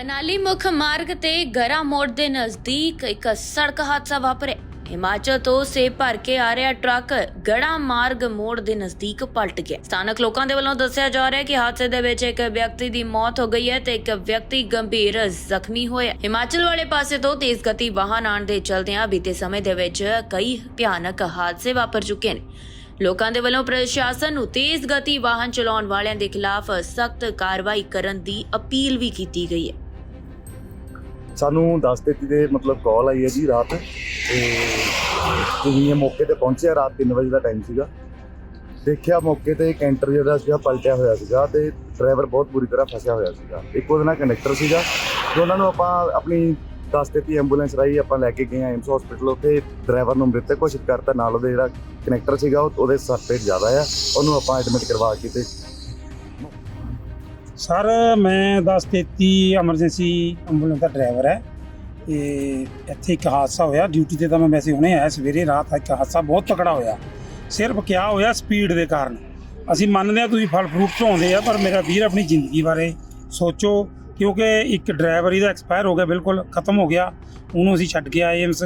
ਮਨਾਲੀ ਮੁੱਖ ਮਾਰਗ ਤੇ ਗਰਾ ਮੋੜ ਦੇ ਨਜ਼ਦੀਕ ਇੱਕ ਸੜਕ ਹਾਦਸਾ ਵਾਪਰਿਆ। ਹਿਮਾਚਲ ਤੋਂ ਸੇਬ ਭਰ ਕੇ ਆ ਰਿਹਾ ਟਰੱਕ ਗੜਾ ਮਾਰਗ ਮੋੜ ਦੇ ਨਜ਼ਦੀਕ ਪਲਟ ਗਿਆ। ਸਥਾਨਕ ਲੋਕਾਂ ਦੇ ਵੱਲੋਂ ਦੱਸਿਆ ਜਾ ਰਿਹਾ ਕਿ ਹਾਦਸੇ ਦੇ ਵਿੱਚ ਇੱਕ ਵਿਅਕਤੀ ਦੀ ਮੌਤ ਹੋ ਗਈ ਹੈ ਤੇ ਇੱਕ ਵਿਅਕਤੀ ਗੰਭੀਰ ਜ਼ਖਮੀ ਹੋਇਆ ਹਿਮਾਚਲ ਵਾਲੇ ਪਾਸੇ ਤੋਂ ਤੇਜ਼ ਗਤੀ ਵਾਹਨ ਆਉਣ ਦੇ ਚਲਦਿਆਂ ਬੀਤੇ ਸਮੇਂ ਦੇ ਵਿੱਚ ਕਈ ਭਿਆਨਕ ਹਾਦਸੇ ਵਾਪਰ ਚੁੱਕੇ ਨੇ। ਲੋਕਾਂ ਦੇ ਵੱਲੋਂ ਪ੍ਰਸ਼ਾਸਨ ਨੂੰ ਤੇਜ਼ ਗਤੀ ਵਾਹਨ ਚਲਾਉਣ ਵਾਲਿਆਂ ਦੇ ਖਿਲਾਫ ਸਖਤ ਕਾਰਵਾਈ ਕਰਨ ਦੀ ਅਪੀਲ ਵੀ ਕੀਤੀ ਗਈ ਹੈ। ਸਾਨੂੰ 10:33 ਦੇ ਮਤਲਬ ਕਾਲ ਆਈ ਹੈ ਜੀ ਰਾਤ। ਤੇ ਜਿਵੇਂ ਮੌਕੇ ਤੇ ਪਹੁੰਚਿਆ ਰਾਤ 3 ਵਜੇ ਦਾ ਟਾਈਮ ਸੀਗਾ। ਦੇਖਿਆ ਮੌਕੇ ਤੇ ਕੈਂਟਰ ਜਿਹੜਾ ਸੀਗਾ ਪਲਟਿਆ ਹੋਇਆ ਸੀਗਾ ਤੇ ਡਰਾਈਵਰ ਬਹੁਤ ਬੁਰੀ ਤਰ੍ਹਾਂ ਫਸਿਆ ਹੋਇਆ ਸੀਗਾ। ਇੱਕ ਉਹਦੇ ਨਾਲ ਕੰਡਕਟਰ ਸੀਗਾ ਤੇ ਉਹਨਾਂ ਨੂੰ ਆਪਾਂ ਆਪਣੀ 10:33 ਐਂਬੂਲੈਂਸ ਰਾਹੀਂ ਆਪਾਂ ਲੈ ਕੇ ਗਏ ਆ ਐਮਸ ਹਸਪੀਟਲ ਉੱਥੇ। ਡਰਾਈਵਰ ਨੂੰ ਮ੍ਰਿਤਕ ਘੋਸ਼ਿਤ ਕਰਤਾ, ਨਾਲ ਉਹਦੇ ਜਿਹੜਾ ਕਨੈਕਟਰ ਸੀਗਾ ਉਹਦੇ ਸੱਟ ਪੇਟ ਜ਼ਿਆਦਾ ਆ। ਉਹਨੂੰ ਆਪਾਂ ਐਡਮਿਟ ਕਰਵਾ ਕੇ ਤੇ ਸਰ, ਮੈਂ 1033 ਐਮਰਜੈਂਸੀ ਐਂਬੂਲੈਂਸ ਦਾ ਡਰਾਈਵਰ ਹੈ ਤੇ ਇੱਥੇ ਇੱਕ ਹਾਦਸਾ ਹੋਇਆ। ਡਿਊਟੀ ਤੇ ਤਾਂ ਮੈਂ ਵੈਸੇ ਹੁਣੇ ਆਇਆ ਸਵੇਰੇ, ਰਾਤ ਇੱਕ ਹਾਦਸਾ ਬਹੁਤ ਤਕੜਾ ਹੋਇਆ। ਸਿਰਫ ਕਿਆ ਹੋਇਆ ਸਪੀਡ ਦੇ ਕਾਰਨ। ਅਸੀਂ ਮੰਨਦੇ ਹਾਂ ਤੁਸੀਂ ਫਲ ਫਰੂਟ ਢੋਂਦੇ ਆ, ਪਰ ਮੇਰਾ ਵੀਰ ਆਪਣੀ ਜ਼ਿੰਦਗੀ ਬਾਰੇ ਸੋਚੋ, ਕਿਉਂਕਿ ਇੱਕ ਡਰਾਈਵਰ ਇਹਦਾ ਐਕਸਪਾਇਰ ਹੋ ਗਿਆ, ਬਿਲਕੁਲ ਖਤਮ ਹੋ ਗਿਆ। ਉਹਨੂੰ ਅਸੀਂ ਛੱਡ ਕੇ ਆਏ ਏਮਸ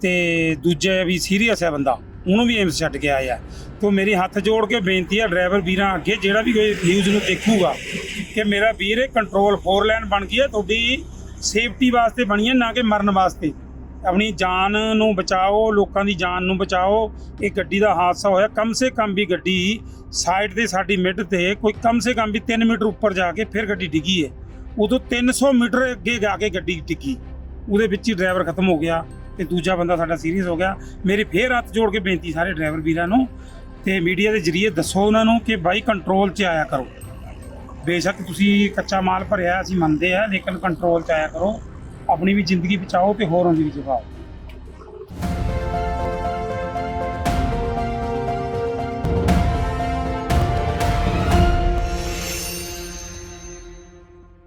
ਤੇ ਦੂਜਾ ਵੀ ਸੀਰੀਅਸ ਹੈ ਬੰਦਾ। ਉਹਨੂੰ ਵੀ ਏਮਸ ਛੱਡ ਕੇ ਆਇਆ। ਆ ਤੋਂ ਮੇਰੀ ਹੱਥ ਜੋੜ ਕੇ ਬੇਨਤੀ ਹੈ ਡਰਾਈਵਰ ਵੀਰਾਂ ਅੱਗੇ, ਜਿਹੜਾ ਵੀ ਕੋਈ ਨਿਊਜ਼ ਨੂੰ ਦੇਖੂਗਾ, ਕਿ ਮੇਰਾ ਵੀਰ ਇਹ ਕੰਟਰੋਲ 4 ਲਾਈਨ ਬਣ ਗਈ ਹੈ, ਤੁਹਾਡੀ ਸੇਫਟੀ ਵਾਸਤੇ ਬਣੀ ਹੈ, ਨਾ ਕਿ ਮਰਨ ਵਾਸਤੇ। ਆਪਣੀ ਜਾਨ ਨੂੰ ਬਚਾਓ, ਲੋਕਾਂ ਦੀ ਜਾਨ ਨੂੰ ਬਚਾਓ, ਇਹ ਗੱਡੀ ਦਾ ਹਾਦਸਾ ਹੋਇਆ। ਕਮ ਸੇ ਕਮ ਵੀ ਗੱਡੀ ਸਾਈਡ ਤੇ ਸਾਡੀ ਮਿੱਡ ਤੇ ਕੋਈ ਕਮ ਸੇ ਕਮ ਵੀ 3 ਮੀਟਰ ਉੱਪਰ ਜਾ ਕੇ ਫਿਰ ਗੱਡੀ ਡਿੱਗੀ ਹੈ। ਉਦੋਂ 300 ਮੀਟਰ ਅੱਗੇ ਜਾ ਕੇ ਗੱਡੀ ਡਿੱਗੀ। ਉਹਦੇ ਵਿੱਚ ਹੀ ਡਰਾਈਵਰ ਖਤਮ ਹੋ ਗਿਆ। ਤੇ ਦੂਜਾ ਬੰਦਾ ਸਾਡਾ ਸੀਰੀਅਸ ਹੋ ਗਿਆ। ਮੇਰੀ ਫੇਰ ਹੱਥ ਜੋੜ ਕੇ ਬੇਨਤੀ ਸਾਰੇ ਡਰਾਈਵਰ ਵੀਰਾਂ ਨੂੰ ਤੇ ਮੀਡੀਆ ਦੇ ਜ਼ਰੀਏ ਦੱਸੋ ਉਹਨਾਂ ਨੂੰ ਕਿ ਬਾਈ ਕੰਟਰੋਲ 'ਚ ਆਇਆ ਕਰੋ। ਬੇਸ਼ੱਕ ਤੁਸੀਂ ਕੱਚਾ ਮਾਲ ਭਰਿਆ, ਅਸੀਂ ਮੰਨਦੇ ਆ, ਲੇਕਿਨ ਕੰਟਰੋਲ 'ਚ ਆਇਆ ਕਰੋ। ਆਪਣੀ ਵੀ ਜ਼ਿੰਦਗੀ ਬਚਾਓ ਤੇ ਹੋਰਾਂ ਦੀ ਵੀ ਬਚਾਓ